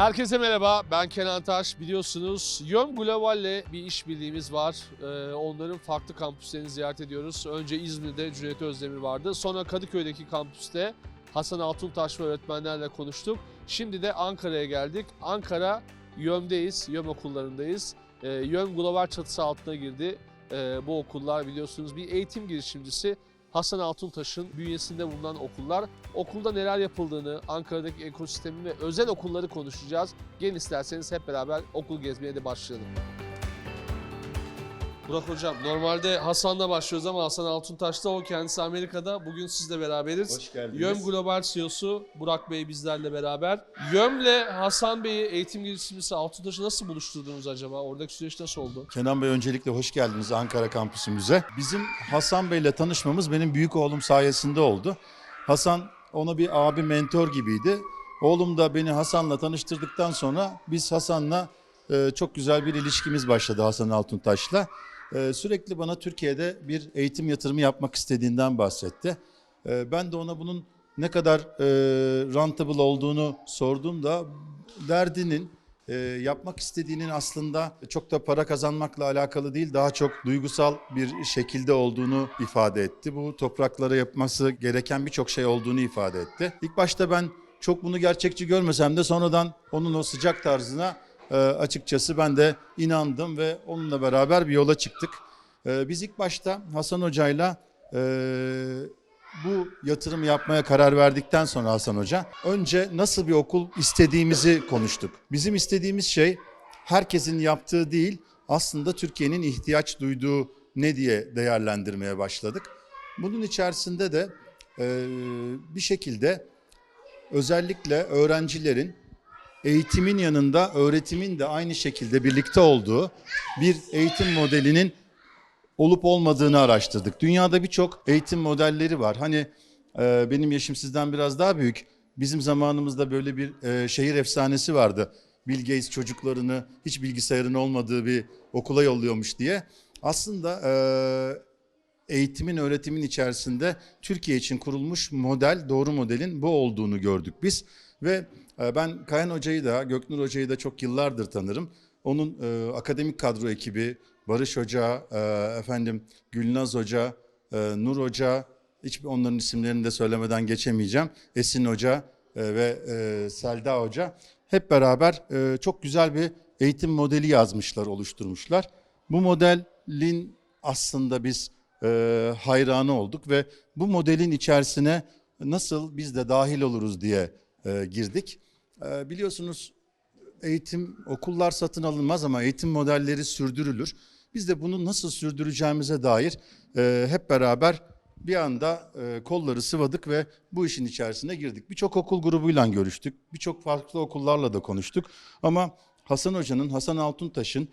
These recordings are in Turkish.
Herkese merhaba, ben Kenan Taş. Biliyorsunuz Yön Global'le bir işbirliğimiz var. Ee, onların farklı kampüslerini ziyaret ediyoruz. Önce İzmir'de Cüneyt Özdemir vardı. Sonra Kadıköy'deki kampüste Hasan Altuntaş ve öğretmenlerle konuştuk. Şimdi de Ankara'ya geldik. Ankara Yön'deyiz, Yön okullarındayız. Ee, Yön Global çatısı altına girdi. Ee, bu okullar biliyorsunuz bir eğitim girişimcisi. Hasan Altuntaş'ın bünyesinde bulunan okullar. Okulda neler yapıldığını, Ankara'daki ekosistemi ve özel okulları konuşacağız. Gelin isterseniz hep beraber okul gezmeye de başlayalım. Burak Hocam, normalde Hasan'la başlıyoruz ama Hasan Altuntaş'ta o kendisi Amerika'da. Bugün sizle beraberiz. Hoş geldiniz. Yöm Global CEO'su Burak Bey bizlerle beraber. Yöm'le Hasan Bey'i eğitim girişimcisi Altuntaş'ı nasıl buluşturdunuz acaba? Oradaki süreç nasıl oldu? Kenan Bey öncelikle hoş geldiniz Ankara kampüsümüze. Bizim Hasan Bey'le tanışmamız benim büyük oğlum sayesinde oldu. Hasan ona bir abi mentor gibiydi. Oğlum da beni Hasan'la tanıştırdıktan sonra biz Hasan'la e, çok güzel bir ilişkimiz başladı Hasan Altuntaş'la. E, sürekli bana Türkiye'de bir eğitim yatırımı yapmak istediğinden bahsetti. E, ben de ona bunun ne kadar e, rentable olduğunu sorduğumda derdinin e, yapmak istediğinin aslında çok da para kazanmakla alakalı değil, daha çok duygusal bir şekilde olduğunu ifade etti. Bu topraklara yapması gereken birçok şey olduğunu ifade etti. İlk başta ben çok bunu gerçekçi görmesem de sonradan onun o sıcak tarzına e, açıkçası ben de inandım ve onunla beraber bir yola çıktık. E, biz ilk başta Hasan Hoca'yla e, bu yatırım yapmaya karar verdikten sonra Hasan Hoca önce nasıl bir okul istediğimizi konuştuk. Bizim istediğimiz şey herkesin yaptığı değil aslında Türkiye'nin ihtiyaç duyduğu ne diye değerlendirmeye başladık. Bunun içerisinde de e, bir şekilde özellikle öğrencilerin eğitimin yanında öğretimin de aynı şekilde birlikte olduğu bir eğitim modelinin olup olmadığını araştırdık. Dünyada birçok eğitim modelleri var. Hani e, benim yaşım sizden biraz daha büyük. Bizim zamanımızda böyle bir e, şehir efsanesi vardı. Bill Gates çocuklarını hiç bilgisayarın olmadığı bir okula yolluyormuş diye. Aslında e, eğitimin, öğretimin içerisinde Türkiye için kurulmuş model, doğru modelin bu olduğunu gördük biz. Ve ben Kayan Hoca'yı da, Göknur Hoca'yı da çok yıllardır tanırım. Onun e, akademik kadro ekibi, Barış Hoca, e, efendim Gülnaz Hoca, e, Nur Hoca, hiç onların isimlerini de söylemeden geçemeyeceğim. Esin Hoca e, ve e, Selda Hoca hep beraber e, çok güzel bir eğitim modeli yazmışlar, oluşturmuşlar. Bu modelin aslında biz e, hayranı olduk ve bu modelin içerisine nasıl biz de dahil oluruz diye e, girdik. E, biliyorsunuz eğitim okullar satın alınmaz ama eğitim modelleri sürdürülür. Biz de bunu nasıl sürdüreceğimize dair e, hep beraber bir anda e, kolları sıvadık ve bu işin içerisine girdik. Birçok okul grubuyla görüştük, birçok farklı okullarla da konuştuk. Ama Hasan Hoca'nın, Hasan Altuntaş'ın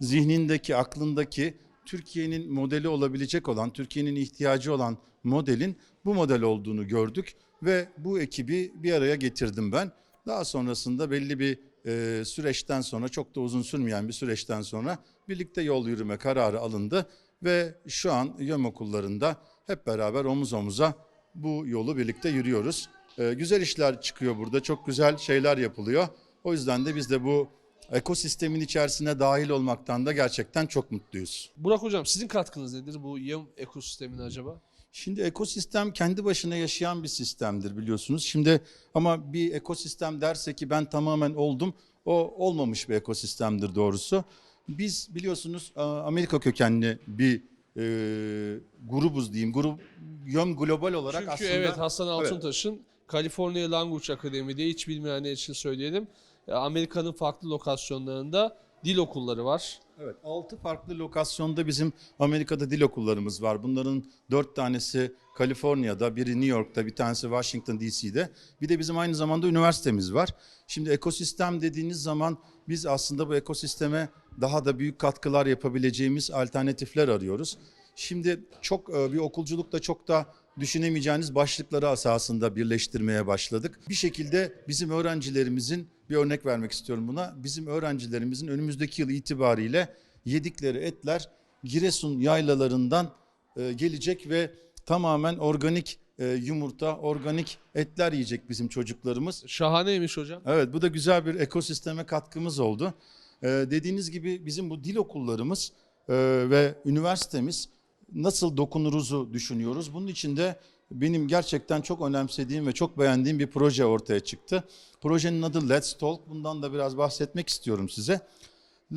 zihnindeki, aklındaki Türkiye'nin modeli olabilecek olan, Türkiye'nin ihtiyacı olan modelin bu model olduğunu gördük ve bu ekibi bir araya getirdim ben. Daha sonrasında belli bir e, süreçten sonra çok da uzun sürmeyen bir süreçten sonra birlikte yol yürüme kararı alındı ve şu an YÖM okullarında hep beraber omuz omuza bu yolu birlikte yürüyoruz. E, güzel işler çıkıyor burada, çok güzel şeyler yapılıyor. O yüzden de biz de bu ekosistemin içerisine dahil olmaktan da gerçekten çok mutluyuz. Burak Hocam sizin katkınız nedir bu Yöm ekosistemine acaba? Şimdi ekosistem kendi başına yaşayan bir sistemdir biliyorsunuz. Şimdi ama bir ekosistem derse ki ben tamamen oldum, o olmamış bir ekosistemdir doğrusu. Biz biliyorsunuz Amerika kökenli bir e, grubuz diyeyim. Grup Yöm global olarak Çünkü aslında evet Hasan Altuntaş'ın California Language Akademi'de hiç bilmeyenler için söyleyelim. e, Amerika'nın farklı lokasyonlarında dil okulları var. Evet, 6 farklı lokasyonda bizim Amerika'da dil okullarımız var. Bunların 4 tanesi Kaliforniya'da, biri New York'ta, bir tanesi Washington DC'de. Bir de bizim aynı zamanda üniversitemiz var. Şimdi ekosistem dediğiniz zaman biz aslında bu ekosisteme daha da büyük katkılar yapabileceğimiz alternatifler arıyoruz. Şimdi çok e, bir okulculukta çok da düşünemeyeceğiniz başlıkları asasında birleştirmeye başladık. Bir şekilde bizim öğrencilerimizin bir örnek vermek istiyorum buna. Bizim öğrencilerimizin önümüzdeki yıl itibariyle yedikleri etler Giresun yaylalarından e, gelecek ve tamamen organik e, yumurta, organik etler yiyecek bizim çocuklarımız. Şahaneymiş hocam. Evet bu da güzel bir ekosisteme katkımız oldu. Ee, dediğiniz gibi bizim bu dil okullarımız e, ve üniversitemiz nasıl dokunuruzu düşünüyoruz. Bunun için de benim gerçekten çok önemsediğim ve çok beğendiğim bir proje ortaya çıktı. Projenin adı Let's Talk. Bundan da biraz bahsetmek istiyorum size.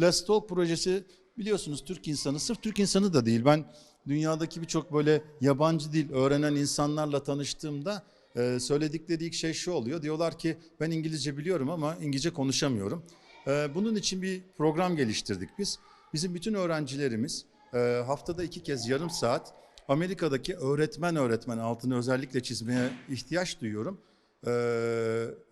Let's Talk projesi biliyorsunuz Türk insanı, sırf Türk insanı da değil. Ben dünyadaki birçok böyle yabancı dil öğrenen insanlarla tanıştığımda e, söyledikleri ilk şey şu oluyor. Diyorlar ki ben İngilizce biliyorum ama İngilizce konuşamıyorum. E, bunun için bir program geliştirdik biz. Bizim bütün öğrencilerimiz e, haftada iki kez yarım saat Amerika'daki öğretmen öğretmen altını özellikle çizmeye ihtiyaç duyuyorum. E,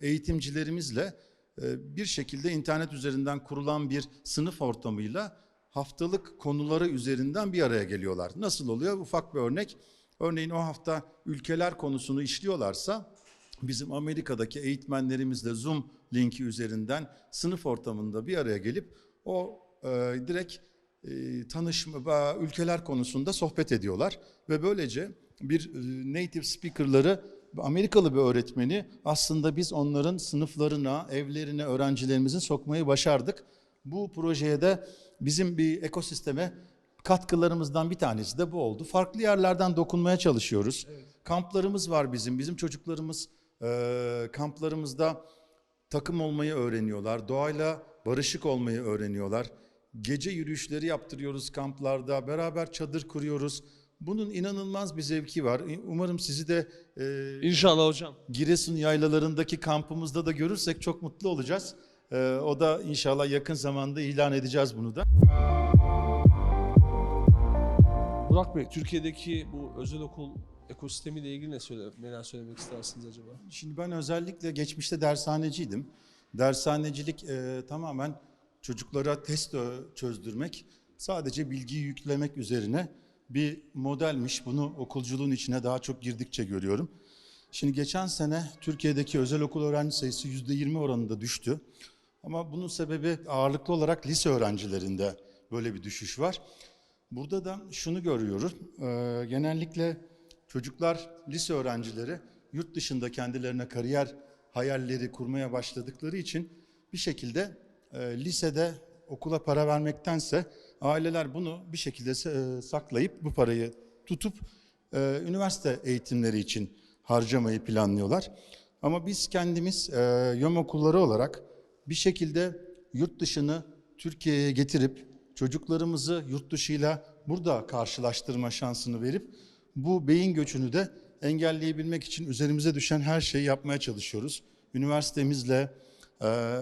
eğitimcilerimizle e, bir şekilde internet üzerinden kurulan bir sınıf ortamıyla haftalık konuları üzerinden bir araya geliyorlar. Nasıl oluyor? Ufak bir örnek. Örneğin o hafta ülkeler konusunu işliyorlarsa bizim Amerika'daki eğitmenlerimizle Zoom linki üzerinden sınıf ortamında bir araya gelip o e, direkt e, tanışma ülkeler konusunda sohbet ediyorlar ve böylece bir e, native speaker'ları Amerikalı bir öğretmeni aslında biz onların sınıflarına, evlerine, öğrencilerimizin sokmayı başardık. Bu projeye de bizim bir ekosisteme katkılarımızdan bir tanesi de bu oldu. Farklı yerlerden dokunmaya çalışıyoruz. Kamplarımız var bizim. Bizim çocuklarımız e, kamplarımızda takım olmayı öğreniyorlar. Doğayla barışık olmayı öğreniyorlar. Gece yürüyüşleri yaptırıyoruz kamplarda. Beraber çadır kuruyoruz. Bunun inanılmaz bir zevki var. Umarım sizi de e, İnşallah hocam. Giresun yaylalarındaki kampımızda da görürsek çok mutlu olacağız. E, o da inşallah yakın zamanda ilan edeceğiz bunu da. Burak Bey, Türkiye'deki bu özel okul ekosistemiyle ilgili ne söyle, neler söylemek istersiniz acaba? Şimdi ben özellikle geçmişte dershaneciydim. Dershanecilik e, tamamen çocuklara test çözdürmek, sadece bilgiyi yüklemek üzerine bir modelmiş. Bunu okulculuğun içine daha çok girdikçe görüyorum. Şimdi geçen sene Türkiye'deki özel okul öğrenci sayısı %20 oranında düştü. Ama bunun sebebi ağırlıklı olarak lise öğrencilerinde böyle bir düşüş var. Burada da şunu görüyoruz. Ee, genellikle çocuklar, lise öğrencileri yurt dışında kendilerine kariyer hayalleri kurmaya başladıkları için bir şekilde e, lisede okula para vermektense aileler bunu bir şekilde e, saklayıp bu parayı tutup e, üniversite eğitimleri için harcamayı planlıyorlar. Ama biz kendimiz e, YÖM okulları olarak bir şekilde yurt dışını Türkiye'ye getirip çocuklarımızı yurt dışıyla burada karşılaştırma şansını verip bu beyin göçünü de engelleyebilmek için üzerimize düşen her şeyi yapmaya çalışıyoruz. Üniversitemizle, e,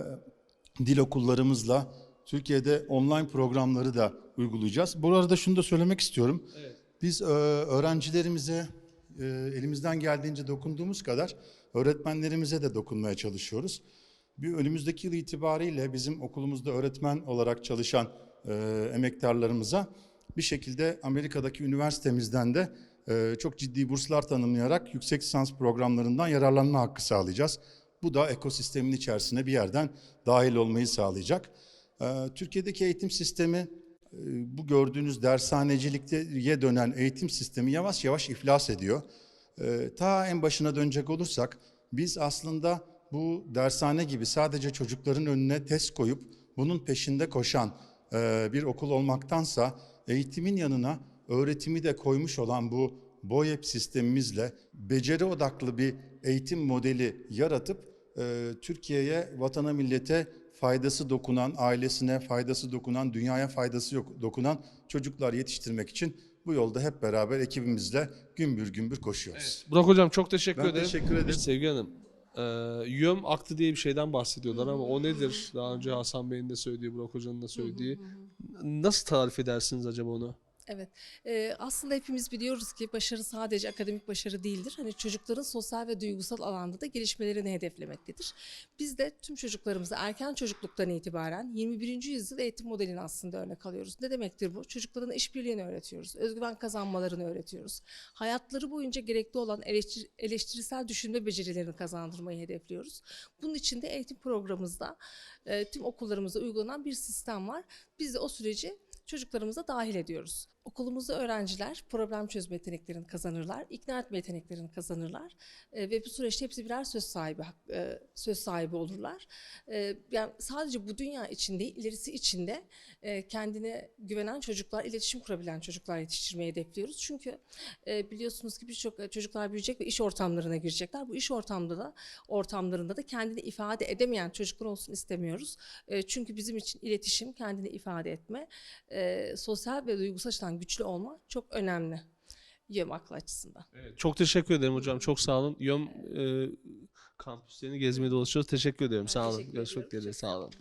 dil okullarımızla Türkiye'de online programları da uygulayacağız. Bu arada şunu da söylemek istiyorum. Evet. Biz e, öğrencilerimize e, elimizden geldiğince dokunduğumuz kadar öğretmenlerimize de dokunmaya çalışıyoruz. Bir önümüzdeki yıl itibariyle bizim okulumuzda öğretmen olarak çalışan e, emektarlarımıza bir şekilde Amerika'daki üniversitemizden de çok ciddi burslar tanımlayarak yüksek lisans programlarından yararlanma hakkı sağlayacağız. Bu da ekosistemin içerisine bir yerden dahil olmayı sağlayacak. E, Türkiye'deki eğitim sistemi e, bu gördüğünüz dershanecilikte dönen eğitim sistemi yavaş yavaş iflas ediyor. E, ta en başına dönecek olursak biz aslında bu dershane gibi sadece çocukların önüne test koyup bunun peşinde koşan e, bir okul olmaktansa eğitimin yanına öğretimi de koymuş olan bu BOYEP sistemimizle beceri odaklı bir eğitim modeli yaratıp e, Türkiye'ye, vatana, millete faydası dokunan, ailesine faydası dokunan, dünyaya faydası yok, dokunan çocuklar yetiştirmek için bu yolda hep beraber ekibimizle gümbür gümbür koşuyoruz. Burak hocam çok teşekkür Ben ederim. teşekkür ederim. Sevgi Hanım, e, YÖM aktı diye bir şeyden bahsediyorlar ama o nedir? Daha önce Hasan Bey'in de söylediği, Burak Hoca'nın da söylediği. Nasıl tarif edersiniz acaba onu? Evet. Ee, aslında hepimiz biliyoruz ki başarı sadece akademik başarı değildir. Hani çocukların sosyal ve duygusal alanda da gelişmelerini hedeflemektedir. Biz de tüm çocuklarımıza erken çocukluktan itibaren 21. yüzyıl eğitim modelini aslında örnek alıyoruz. Ne demektir bu? Çocukların işbirliğini öğretiyoruz. Özgüven kazanmalarını öğretiyoruz. Hayatları boyunca gerekli olan eleştir- eleştirisel düşünme becerilerini kazandırmayı hedefliyoruz. Bunun için de eğitim programımızda e, tüm okullarımızda uygulanan bir sistem var. Biz de o süreci çocuklarımıza dahil ediyoruz. Okulumuzda öğrenciler problem çözme yeteneklerini kazanırlar, ikna etme yeteneklerini kazanırlar E, ve bu süreçte hepsi birer söz sahibi e, söz sahibi olurlar. E, yani sadece bu dünya için değil, ilerisi için de e, kendine güvenen çocuklar, iletişim kurabilen çocuklar yetiştirmeyi hedefliyoruz. Çünkü e, biliyorsunuz ki birçok e, çocuklar büyüyecek ve iş ortamlarına girecekler. Bu iş ortamda da ortamlarında da kendini ifade edemeyen çocuklar olsun istemiyoruz. E, çünkü bizim için iletişim, kendini ifade etme, e, sosyal ve duygusal açıdan güçlü olma çok önemli. Yem aklı açısından. Evet, çok teşekkür ederim hocam. Çok sağ olun. YÖM e, kampüslerini gezmeye dolaşıyoruz. Teşekkür ederim. Ben Sağ olun. teşekkür Görüşmek. Çok Sağ olun.